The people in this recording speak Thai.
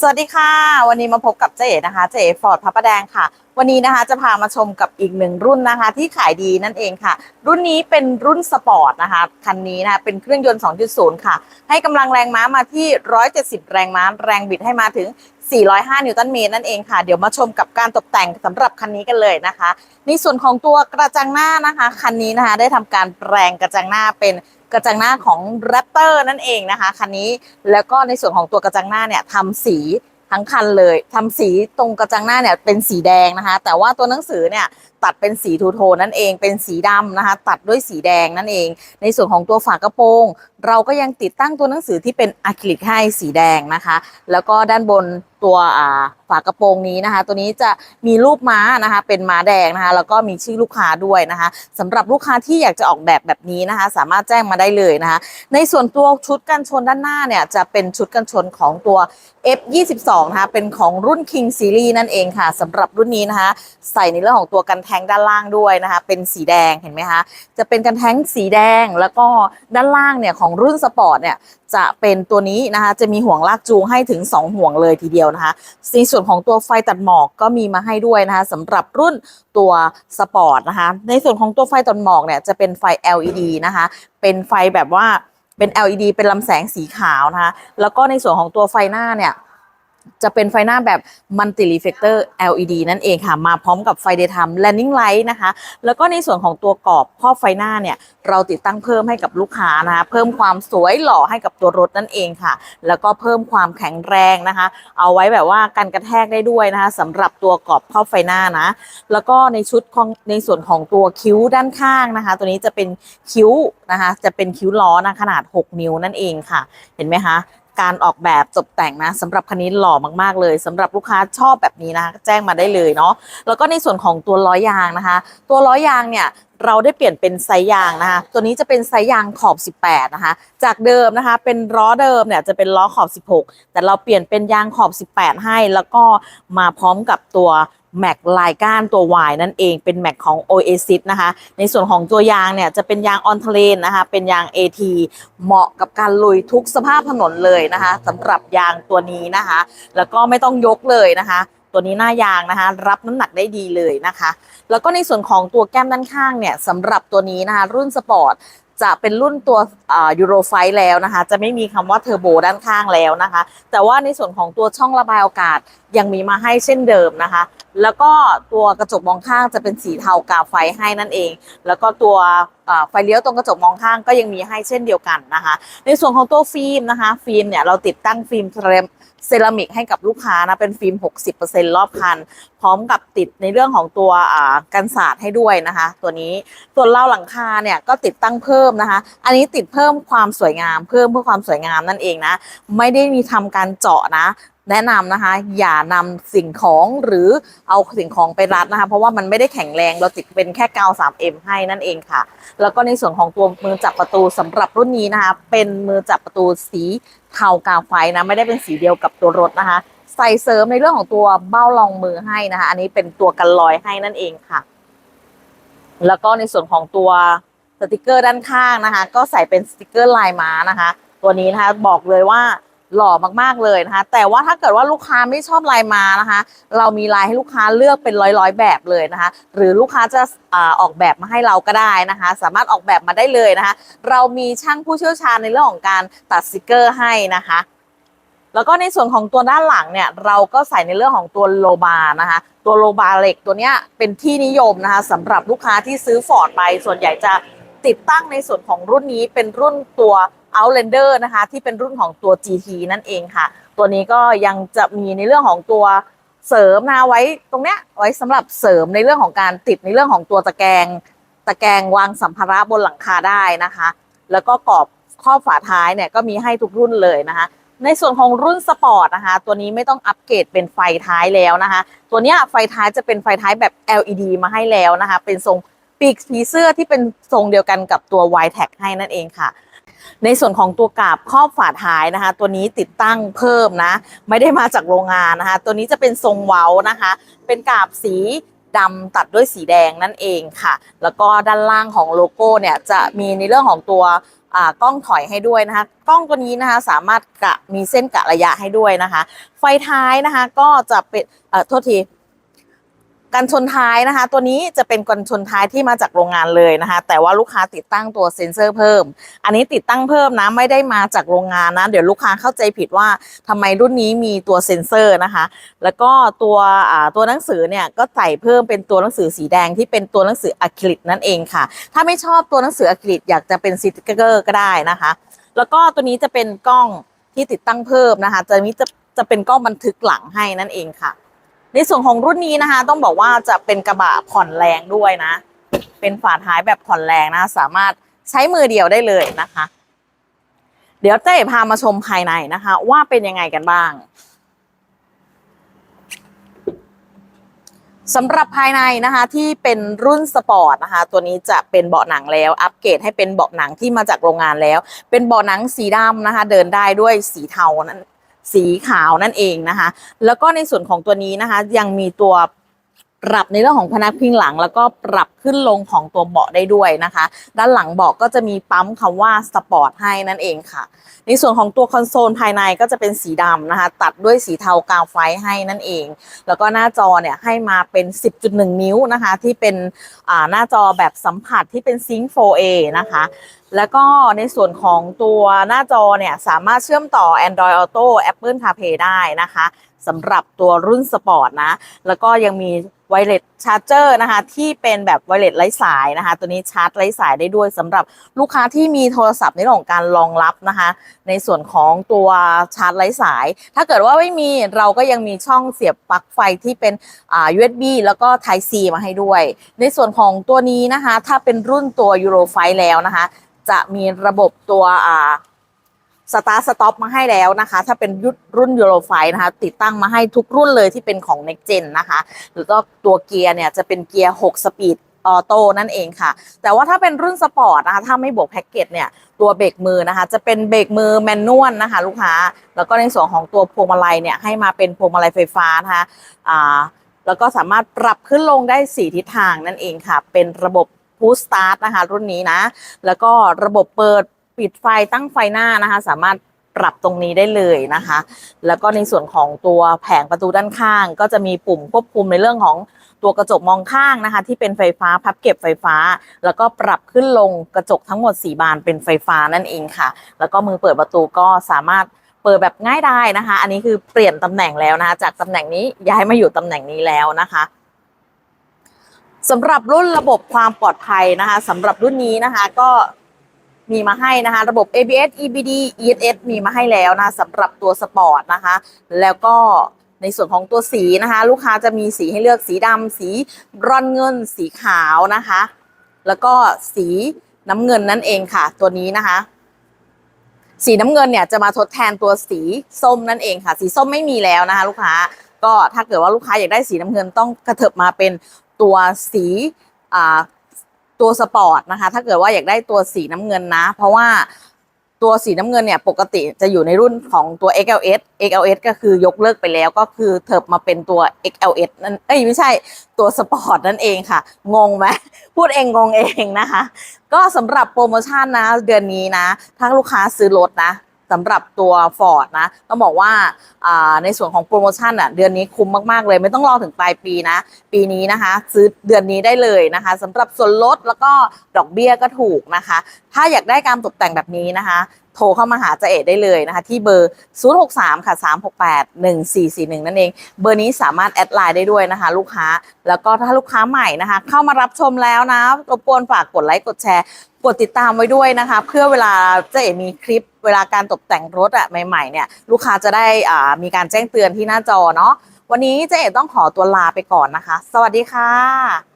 สวัสดีค่ะ วันนี้มาพบกับเจ๊นะคะ เจ๊ฟอร์ดพระประแดงค่ะ วันนี้นะคะจะพามาชมกับอีกหนึ่งรุ่นนะคะ ที่ขายดีนั่นเองค่ะ รุ่นนี้เป็นรุ่นสปอร์ตนะคะคันนี้นะคะเป็นเครื่องยนต์ 2.0 ค่ะ ให้กำลังแรงม้ามาที่ 170 แรงม้า แรงบิดให้มาถึง 405 นิวตันเมตรนั่นเองค่ะ เดี๋ยวมาชมกับการตกแต่งสำหรับคันนี้กันเลยนะคะ ในส่วนของตัวกระจังหน้านะคะ คันนี้นะคะได้ทำการแปลงกระจังหน้าเป็นกระจังหน้าของ Raptor นั่นเองนะคะคันนี้แล้วก็ในส่วนของตัวกระจังหน้าเนี่ยทำสีทั้งคันเลยทำสีตรงกระจังหน้าเนี่ยเป็นสีแดงนะคะ แต่ว่าตัวหนังสือเนี่ยตัดเป็นสีทูโทนนั่นเองเป็นสีดำนะคะ ตัดด้วยสีแดงนั่นเอง ในส่วนของตัวฝากระโปรง เราก็ยังติดตั้งตัวหนังสือที่เป็นอะคริลิกให้สีแดงนะคะ แล้วก็ด้านบนตัวฝากระโปรงนี้นะคะ ตัวนี้จะมีรูปม้านะคะ เป็นม้าแดงนะคะ แล้วก็มีชื่อลูกค้าด้วยนะคะสำหรับลูกค้าที่อยากจะออกแบบแบบนี้นะคะ สามารถแจ้งมาได้เลยนะคะ ในส่วนตัวชุดกันชนด้านหน้าเนี่ยจะเป็นชุดกันชนของตัว F22 นะคะเป็นของรุ่น King Series นั่นเองค่ะสำหรับรุ่นนี้นะคะ ใส่ในเรื่องของตัวกันแทงด้านล่างด้วยนะคะ เป็นสีแดงเห็นไหมคะจะเป็นกันแทงสีแดงแล้วก็ด้านล่างเนี่ยของรุ่นสปอร์ตเนี่ยจะเป็นตัวนี้นะคะ จะมีห่วงลากจูงให้ถึง 2 ห่วงเลยทีเดียวนะคะในส่วนของตัวไฟตัดหมอกก็มีมาให้ด้วยนะคะสำหรับรุ่นตัวสปอร์ตนะคะ ในส่วนของตัวไฟตัดหมอกเนี่ยจะเป็นไฟ LED นะคะ เป็นไฟแบบว่าเป็น LED เป็นลำแสงสีขาวนะคะ แล้วก็ในส่วนของตัวไฟหน้าเนี่ย จะเป็นไฟหน้าแบบ Multi Reflector LED นั่นเองค่ะ มาพร้อมกับไฟ Daytime Landing Light นะคะ แล้วก็ในส่วนของตัวกรอบครอบไฟหน้าเนี่ย เราติดตั้งเพิ่มให้กับลูกค้านะคะ เพิ่มความสวยหล่อให้กับตัวรถนั่นเองค่ะ แล้วก็เพิ่มความแข็งแรงนะคะ เอาไว้แบบว่ากันกระแทกได้ด้วยนะคะสำหรับตัวกรอบครอบไฟหน้านะ แล้วก็ในชุดของในส่วนของตัวคิ้วด้านข้างนะคะ ตัวนี้จะเป็นคิ้วนะคะ จะเป็นคิ้วล้อนะขนาด 6 นิ้วนั่นเองค่ะ เห็นไหมคะ การออกแบบตกแต่งนะสำหรับคันนี้หล่อมากๆเลยสำหรับลูกค้าชอบแบบนี้นะคะแจ้งมาได้เลยเนาะแล้วก็ในส่วนของตัวล้อยางนะคะ ตัวล้อยางเนี่ยเราได้เปลี่ยนเป็นไซส์ยางนะคะ ตัวนี้จะเป็นไซส์ยางขอบ 18 นะคะ จากเดิมนะคะ เป็นล้อเดิมเนี่ยจะเป็นล้อขอบ 16 แต่เราเปลี่ยนเป็นยางขอบ 18 ให้ แล้วก็มาพร้อมกับตัว แม็กลายก้านตัว Y นั่นเองเป็นแม็กของ Oasis นะคะ ในส่วนของตัวยางเนี่ยจะเป็นยางออนเทเลนนะคะ เป็นยาง AT เหมาะกับการลุยทุกสภาพถนนเลยนะคะสำหรับยางตัวนี้นะคะ แล้วก็ไม่ต้องยกเลยนะคะตัวนี้หน้ายางนะคะรับน้ำหนักได้ดีเลยนะคะ แล้วก็ในส่วนของตัวแก้มด้านข้างเนี่ยสำหรับตัวนี้นะคะรุ่นสปอร์ต จะเป็นรุ่นตัวยูโรไฟแล้วนะคะ จะไม่มีคำว่าเทอร์โบด้านข้างแล้วนะคะ แต่ว่าในส่วนของตัวช่องระบายอากาศยังมีมาให้เช่นเดิมนะคะ แล้วก็ตัวกระจกมองข้างจะเป็นสีเทากาไฟให้นั่นเอง แล้วก็ตัว ไฟเลี้ยวตรงกระจกมองข้างก็ยังมีให้เช่นเดียวกันนะคะ ในส่วนของตัวฟิล์มนะคะ ฟิล์มเนี่ยเราติดตั้งฟิล์มเทรมเซรามิกให้กับลูกค้านะเป็นฟิล์ม 60%รอบคัน พร้อมกับติดในเรื่องของตัวกันศาสตร์ให้ด้วยนะคะ ตัวนี้ส่วนเล่าหลังคาเนี่ยก็ติดตั้งเพิ่มนะคะ อันนี้ติดเพิ่มความสวยงาม เพิ่มเพื่อความสวยงามนั่นเองนะ ไม่ได้มีทำการเจาะนะ แนะนำนะคะ อย่านำสิ่งของหรือเอาสิ่งของไปรัดนะคะ เพราะว่ามันไม่ได้แข็งแรงเราติดเป็นแค่กาว 3M ให้นั่นเองค่ะ แล้วก็ในส่วนของตัวมือจับประตูสำหรับรุ่นนี้นะคะ เป็นมือจับประตูสีเทากาไฟนะไม่ได้เป็นสีเดียวกับตัวรถนะคะ ใส่เสริมในเรื่องของตัวเบ้ารองมือให้นะคะ อันนี้เป็นตัวกันลอยให้นั่นเองค่ะ แล้วก็ในส่วนของตัวสติกเกอร์ด้านข้างนะคะ ก็ใส่เป็นสติกเกอร์ลายม้านะคะ ตัวนี้นะคะบอกเลยว่า หล่อมากๆเลยนะคะ แต่ว่าถ้าเกิดว่าลูกค้าไม่ชอบลายมานะคะ เรามีลายให้ลูกค้าเลือกเป็นร้อยๆแบบเลยนะคะ หรือลูกค้าจะออกแบบมาให้เราก็ได้นะคะ สามารถออกแบบมาได้เลยนะคะ เรามีช่างผู้เชี่ยวชาญในเรื่องของการตัดสติกเกอร์ให้นะคะแล้วก็ในส่วนของตัวด้านหลังเนี่ยเราก็ใส่ในเรื่องของตัวโลบานะคะ ตัวโลบาร์เหล็กตัวเนี้ยเป็นที่นิยมนะคะสำหรับลูกค้าที่ซื้อฟอร์ดไปส่วนใหญ่จะติดตั้งในส่วนของรุ่นนี้เป็นรุ่นตัว Outlander นะคะ ที่เป็นรุ่นของตัว GT นั่นเองค่ะ ตัวนี้ก็ยังจะมีในเรื่องของตัวเสริมนะไว้ตรงเนี้ยไว้สำหรับเสริมในเรื่องของการติดในเรื่องของตัวตะแกรงตะแกรงวางสัมภาระบนหลังคาได้นะคะ แล้วก็กรอบครอบฝาท้ายเนี่ยก็มีให้ทุกรุ่นเลยนะคะ ในส่วนของรุ่นสปอร์ตนะคะ ตัวนี้ไม่ต้องอัปเกรดเป็นไฟท้ายแล้วนะคะ ตัวเนี้ยไฟท้ายจะเป็นไฟท้ายแบบ LED มาให้แล้วนะคะ เป็นทรงปีกผีเสื้อที่เป็นทรงเดียวกันกับตัว y t a g ให้นั่นเองค่ะ ในส่วนของตัวกาบครอบฝาท้ายนะคะ ตัวนี้ติดตั้งเพิ่มนะ ไม่ได้มาจากโรงงานนะคะ ตัวนี้จะเป็นทรงเว้านะคะ เป็นกาบสีดำตัดด้วยสีแดงนั่นเองค่ะ แล้วก็ด้านล่างของโลโก้เนี่ยจะมีในเรื่องของตัวอ่ากล้องถอยให้ด้วยนะคะ กล้องตัวนี้นะคะสามารถกะมีเส้นกะระยะให้ด้วยนะคะ ไฟท้ายนะคะก็จะเป็นเอ่อโทษที กันชนท้ายนะคะ ตัวนี้จะเป็นกันชนท้ายที่มาจากโรงงานเลยนะคะ แต่ว่าลูกค้าติดตั้งตัวเซ็นเซอร์เพิ่ม อันนี้ติดตั้งเพิ่มนะไม่ได้มาจากโรงงานนะ เดี๋ยวลูกค้าเข้าใจผิดว่าทำไมรุ่นนี้มีตัวเซ็นเซอร์นะคะ แล้วก็ตัวตัวหนังสือเนี่ยก็ใส่เพิ่มเป็นตัวหนังสือสีแดงที่เป็นตัวหนังสืออะคริลิกนั่นเองค่ะ ถ้าไม่ชอบตัวหนังสืออะคริลิกอยากจะเป็นสติกเกอร์ก็ได้นะคะ แล้วก็ตัวนี้จะเป็นกล้องที่ติดตั้งเพิ่มนะคะจะมีจะจะเป็นกล้องบันทึกหลังให้นั่นเองค่ะ ในส่วนของรุ่นนี้นะคะ ต้องบอกว่าจะเป็นกระบะผ่อนแรงด้วยนะ เป็นฝาท้ายแบบผ่อนแรงนะ สามารถใช้มือเดียวได้เลยนะคะ เดี๋ยวเจ๊พามาชมภายในนะคะ ว่าเป็นยังไงกันบ้างสำหรับภายในนะคะที่เป็นรุ่นสปอร์ตนะคะ ตัวนี้จะเป็นเบาะหนังแล้ว อัปเกรดให้เป็นเบาะหนังที่มาจากโรงงานแล้ว เป็นเบาะหนังสีดำนะคะ เดินได้ด้วยสีเทานั้น สีขาวนั่นเองนะคะ แล้วก็ในส่วนของตัวนี้นะคะ ยังมีตัวปรับในเรื่องของพนักพิงหลัง แล้วก็ปรับขึ้นลงของตัวเบาะได้ด้วยนะคะ ด้านหลังเบาะก็จะมีปั๊มคำว่าสปอร์ตให้นั่นเองค่ะ ในส่วนของตัวคอนโซลภายในก็จะเป็นสีดำนะคะ ตัดด้วยสีเทากาวไฟให้นั่นเอง แล้วก็หน้าจอเนี่ยให้มาเป็น 10.1 นิ้วนะคะ ที่เป็นหน้าจอแบบสัมผัสที่เป็นซิงค์ 4A นะคะแล้วก็ในส่วนของตัวหน้าจอเนี่ย สามารถเชื่อมต่อ Android Auto Apple CarPlay ได้นะคะสำหรับตัวรุ่นสปอร์ตนะ แล้วก็ยังมีไวเลสชาร์เจอร์นะคะ ที่เป็นแบบไวเลสไร้สายนะคะ ตัวนี้ชาร์จไร้สายได้ด้วยสำหรับลูกค้าที่มีโทรศัพท์ในเรื่องของการรองรับนะคะ ในส่วนของตัวชาร์จไร้สาย ถ้าเกิดว่าไม่มีเราก็ยังมีช่องเสียบปลั๊กไฟที่เป็นอ่า USB แล้วก็ Type C มาให้ด้วย ในส่วนของตัวนี้นะคะ ถ้าเป็นรุ่นตัว Euro 5แล้วนะคะจะมีระบบตัวอ่าสตาร์สต็อปมาให้แล้วนะคะ ถ้าเป็นยุรุ่น Euro 5นะคะ ติดตั้งมาให้ทุกรุ่นเลยที่เป็นของ Next Gen นะคะแล้วก็ตัวเกียร์เนี่ยจะเป็นเกียร์ 6 สปีดออโต้นั่นเองค่ะ แต่ว่าถ้าเป็นรุ่นสปอร์ตนะคะ ถ้าไม่บวกแพ็กเกจเนี่ย ตัวเบรกมือนะคะ จะเป็นเบรกมือแมนนวลนะคะ ลูกค้า แล้วก็ในส่วนของตัวพวงมาลัยเนี่ยให้มาเป็นพวงมาลัยไฟฟ้านะคะอ่าแล้วก็สามารถปรับขึ้นลงได้ 4 ทิศทางนั่นเองค่ะ เป็นระบบ Push Start นะคะ รุ่นนี้นะ แล้วก็ระบบเปิดปิดไฟตั้งไฟหน้านะคะ สามารถปรับตรงนี้ได้เลยนะคะ แล้วก็ในส่วนของตัวแผงประตูด้านข้าง ก็จะมีปุ่มควบคุมในเรื่องของตัวกระจกมองข้างนะคะ ที่เป็นไฟฟ้าพับเก็บไฟฟ้า แล้วก็ปรับขึ้นลงกระจกทั้งหมด 4 บานเป็นไฟฟ้านั่นเองค่ะ แล้วก็มือเปิดประตูก็สามารถเปิดแบบง่ายได้นะคะ อันนี้คือเปลี่ยนตำแหน่งแล้วนะคะ จากตำแหน่งนี้ย้ายมาอยู่ตำแหน่งนี้แล้วนะคะ สำหรับรุ่นระบบความปลอดภัยนะคะสำหรับรุ่นนี้นะคะก็มีมาให้นะคะ ระบบ ABS EBD ESS มีมาให้แล้วนะสำหรับตัวสปอร์ตนะคะ แล้วก็ในส่วนของตัวสีนะคะ ลูกค้าจะมีสีให้เลือกสีดำสีบรอนเงิน สีขาวนะคะ แล้วก็สีน้ำเงินนั่นเองค่ะ ตัวนี้นะคะ สีน้ำเงินเนี่ยจะมาทดแทนตัวสีส้มนั่นเองค่ะ สีส้มไม่มีแล้วนะคะ ลูกค้า ก็ถ้าเกิดว่าลูกค้าอยากได้สีน้ำเงินต้องกระเถิบมาเป็นตัวสีอ่าตัวสปอร์ตนะคะ ถ้าเกิดว่าอยากได้ตัวสีน้ำเงินนะ เพราะว่าตัวสีน้ำเงินเนี่ยปกติจะอยู่ในรุ่นของตัว XLS XLS ก็คือยกเลิกไปแล้วก็คือเถิบมาเป็นตัว XLS นั่นเอ้ยไม่ใช่ตัวสปอร์ตนั่นเองค่ะ งงไหมพูดเองงงเองนะคะ ก็สำหรับโปรโมชั่นนะเดือนนี้นะ ถ้าลูกค้าซื้อรถนะ สำหรับตัว Ford นะต้องบอกว่าในส่วนของโปรโมชั่นอะเดือนนี้คุ้มมาก ๆ เลยไม่ต้องรอถึงปลายปีนะ ปีนี้นะคะ ซื้อเดือนนี้ได้เลยนะคะสำหรับส่วนลดแล้วก็ดอกเบี้ยก็ถูกนะคะ ถ้าอยากได้การตกแต่งแบบนี้นะคะ โทรเข้ามาหาเจเอได้เลยนะคะ ที่เบอร์ 063 ค่ะ 368 1441 นั่นเอง เบอร์นี้สามารถแอดไลน์ได้ด้วยนะคะ ลูกค้าแล้วก็ถ้าลูกค้าใหม่นะคะ เข้ามารับชมแล้วนะรบกวนฝากกดไลค์กดแชร์ กดติดตามไว้ด้วยนะคะ เพื่อเวลาเจ๊เอ๋มีคลิป เวลาการตกแต่งรถอะใหม่ๆเนี่ยลูกค้าจะได้อ่ามีการแจ้งเตือนที่หน้าจอเนาะวันนี้เจ๊เอ๋ต้องขอตัวลาไปก่อนนะคะ สวัสดีค่ะ